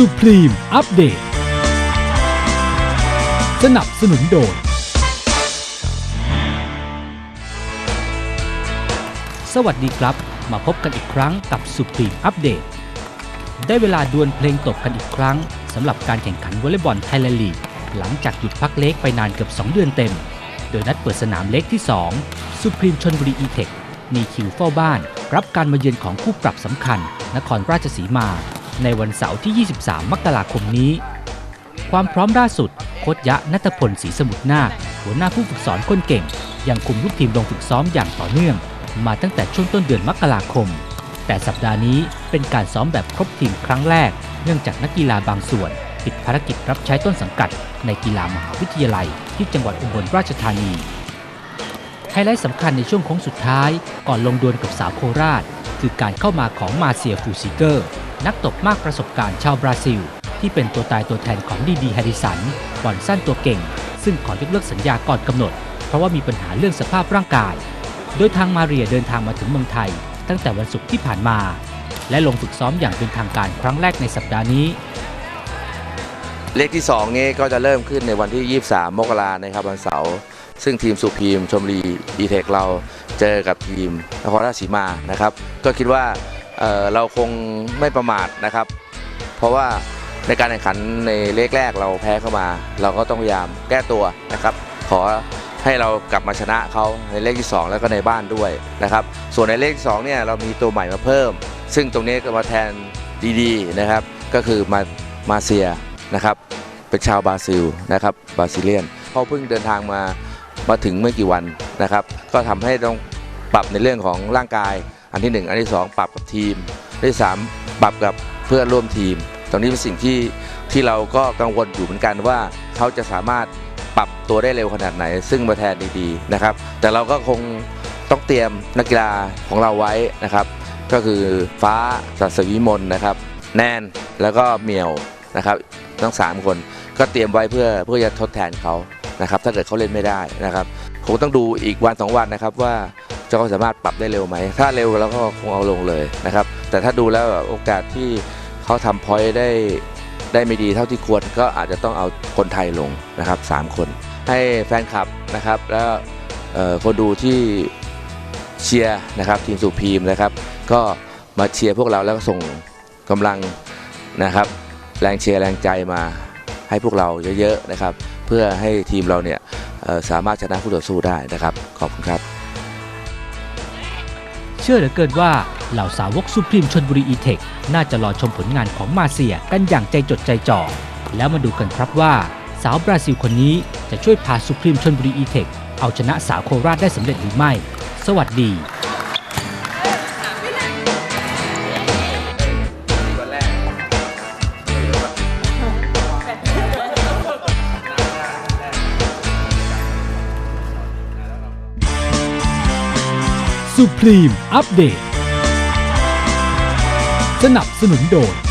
สุพรีมอัปเดต สนับสนุนโดย สวัสดีครับ มาพบกันอีกครั้งกับสุพรีมอัปเดต ได้เวลาดวลเพลงตบกันอีกครั้งสำหรับการแข่งขันวอลเลย์บอลไทยลีก หลังจากหยุดพักเล็กไปนานเกือบ 2 เดือนเต็ม โดยนัดเปิดสนามเล็กที่ 2 สุพรีมชนบุรีอีเทคมีคิวเฝ้าบ้าน รับการมาเยือนของคู่ปรับสำคัญ นครราชสีมา ในวันเสาร์ที่ 23 มกราคมนี้ ความพร้อมล่าสุด โคชยะนัทพลศรีสมุทรนาคหัวหน้าผู้ฝึกสอนคนเก่ง ยังคุมลูกทีมลงฝึกซ้อมอย่างต่อเนื่อง มาตั้งแต่ช่วงต้นเดือนมกราคม แต่สัปดาห์นี้เป็นการซ้อมแบบครบทีมครั้งแรก เนื่องจากนักกีฬาบางส่วน ติดภารกิจรับใช้ต้นสังกัด ในกีฬามหาวิทยาลัย ที่จังหวัดอุบลราชธานีไฮไลท์สำคัญในช่วงโค้งสุดท้าย ก่อนลงดวลกับสาวโคราช คือการเข้ามาของมาเซียฟูซิเกอร์ นักตบมากประสบการณ์ชาวบราซิล ที่เป็นตัวตายตัวแทนของดีดีแฮริสันบอลสั้นตัวเก่ง ซึ่งขอยกเลิกสัญญาก่อนกำหนด เพราะว่ามีปัญหาเรื่องสภาพร่างกาย โดยทางมาเรียเดินทางมาถึงเมืองไทย ตั้งแต่วันศุกร์ที่ผ่านมา และลงฝึกซ้อมอย่างเป็นทางการครั้งแรกในสัปดาห์นี้เลขที่ 2 นี้ก็จะเริ่มขึ้นในวันที่ 23 มกรานะครับวันเสาร์ซึ่งทีมสุพีมชมรีอีเทคเราเจอกับทีมนครราชสีมานะครับ ก็คิดว่า เเราคงไม่ประมาทนะครับ เพราะว่าในการแข่งขันในเลขแรกเราแพ้เข้ามา เราก็ต้องพยายามแก้ตัวนะครับ ขอให้เรากลับมาชนะเขาในเลขที่ 2 แล้วก็ในบ้านด้วยนะครับ ส่วนในเลขที่2เนี่ยเรามีตัวใหม่มาเพิ่ม ซึ่งตรงนี้ก็มาแทนดีๆนะครับ ก็คือมามาเซียนะครับเป็นชาวบราซิลนะครับบราซิเลียนเขาเพิ่งเดินทางมามาถึงไม่กี่วันนะครับ ก็ทำให้ต้องปรับในเรื่องของร่างกาย อันที่ 1 อันที่ 2 ปรับกับทีมอันที่ 3 ปรับกับเพื่อนร่วมทีม ตรงนี้เป็นสิ่งที่ที่เราก็กังวลอยู่เหมือนกันว่าเขาจะสามารถปรับตัวได้เร็วขนาดไหน ซึ่งมาแทนดีๆนะครับ แต่เราก็คงต้องเตรียมนักกีฬาของเราไว้นะครับ ก็คือฟ้าสัสวิมลนะครับ แนนแล้วก็เมียวนะครับทั้งสามคนก็เตรียมไว้เพื่อเพื่อจะทดแทนเขานะครับ ถ้าเกิดเขาเล่นไม่ได้นะครับคงต้องดูอีกวันสองวันนะครับว่า จะเขาสามารถปรับได้เร็วไหม ถ้าเร็วเราก็คงเอาลงเลยนะครับ แต่ถ้าดูแล้วโอกาสที่เขาทำพอยต์ได้ได้ไม่ดีเท่าที่ควรก็อาจจะต้องเอาคนไทยลงนะครับสามคน ให้แฟนคลับนะครับแล้วคนดูที่เชียร์นะครับทีมสุพีมนะครับ ก็มาเชียร์พวกเราแล้วก็ส่งกำลังนะครับ แรงเชียร์แรงใจมาให้พวกเราเยอะๆนะครับ เพื่อให้ทีมเราเนี่ยสามารถชนะคู่ต่อสู้ได้นะครับ ขอบคุณครับ ชื่อเหลือเกินว่าเหล่าสาวกสุพรีมชนบุรีอีเทคน่าจะรอชมผลงานของมาเซียกันอย่างใจจดใจจ่อ แล้วมาดูกันครับว่า สาวบราซิลคนนี้จะช่วยพาสุพรีมชนบุรีอีเทคเอาชนะสาวโคราชได้สำเร็จหรือไม่ สวัสดี สุพรีมอัปเดต สนับสนุนโดย